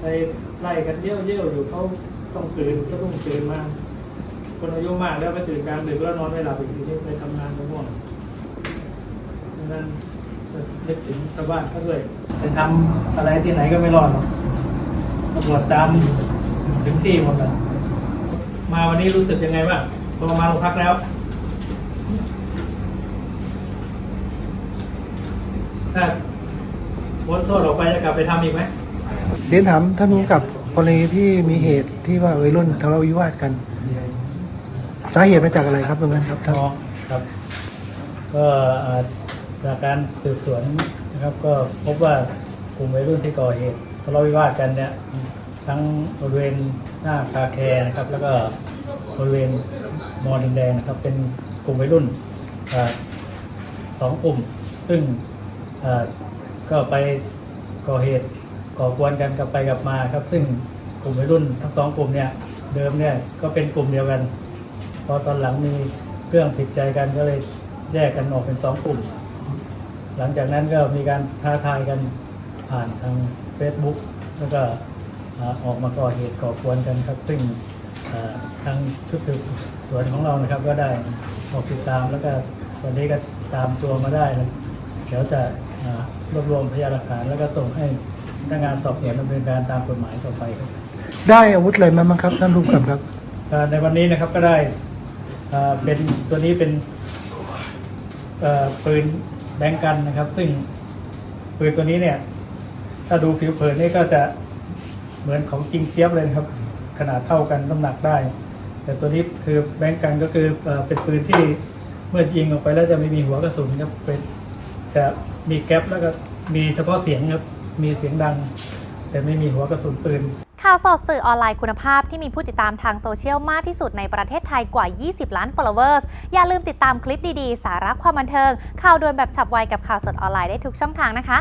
ไปไล่กันเยี่ยวเยี่ยวๆอยู่เขาต้องตื่นก็ต้องตื่นมาคนอายุมากแล้วไปตื่นกลางดึกแล้วนอนไม่หลับอีกทีนี้ไปทำงานก็ง่วงดังนั้นนึกถึงชาวบ้านเขาด้วยไปทำอะไรที่ไหนก็ไม่รอดหรอกตำรวจตามถึงที่หมดแล้วมาวันนี้รู้สึกยังไงบ้างพอมาโรงพักแล้วถ้า พ้นโทษออกไปจะกลับไปทำอีกไหมเรียนถามท่านผู้กำกับกรณีที่มีเหตุที่ว่าวัยรุ่นทะเลาะวิวาทกันสาเหตุมาจากอะไรครับตรงนั้นครับท่านอ๋อครับ ก็อ่าจากการสืบสวนนะครับก็พบว่ากลุ่มวัยรุ่นที่ก่อเหตุทะเลาะวิวาทกันเนี่ย ทั้งบริเวณหน้าคาแคร์นะครับ แล้วก็บริเวณมอดินแดงนะครับ เป็นกลุ่มวัยรุ่นอ่าสองกลุ่ม ซึ่งอ่า ก็ไปก่อเหตุก่อกวนกันกลับไปกลับมาครับ ซึ่งกลุ่มวัยรุ่นทั้งสองกลุ่มเนี่ยเดิมเนี่ยก็เป็นกลุ่มเดียวกัน พอตอนหลังมีเรื่องผิดใจกันก็เลยแยกกันออกเป็นสองกลุ่ม หลังจากนั้นก็มีการท้าทายกันผ่านทาง Facebook แล้วก็ออกมาก่อเหตุก่อกวนกันครับ ซึ่งทางชุดสืบสวนของเรานะครับ ก็ได้ออกติดตามแล้วก็วันนี้ก็ตามตัวมาได้แล้วเดี๋ยวจะ รวบรวมพยานหลักฐานแล้วก็ส่งให้พนักงานสอบสวนดำเนินการตามกฎหมายต่อไปครับได้อาวุธอะไรมาบ้างครับท่านผู้กำกับครับ เอ่อในวันนี้นะครับก็ได้เอ่อเป็นตัวนี้เป็นเอ่อปืนแบงก์กันนะครับ ซึ่งปืนตัวนี้เนี่ย ถ้าดูผิวเผินนี่ก็จะเหมือนของจริงเทียบเลยนะครับ ขนาดเท่ากันน้ำหนักได้ แต่ตัวนี้คือแบงก์กันก็คือเอ่อเป็นปืนที่เมื่อยิงออกไปแล้วจะไม่มีหัวกระสุนครับเป็น จะมีแก๊ปแล้วก็มีเฉพาะเสียงครับ มีเสียงดัง แต่ไม่มีหัวกระสุนปืน ข่าวสดสื่อออนไลน์คุณภาพที่มีผู้ติดตามทางโซเชียลมากที่สุดในประเทศไทยกว่า 20 ล้าน followers อย่าลืมติดตามคลิปดีๆ สาระความบันเทิง ข่าวด่วนแบบฉับไวกับข่าวสดออนไลน์ได้ทุกช่องทางนะคะ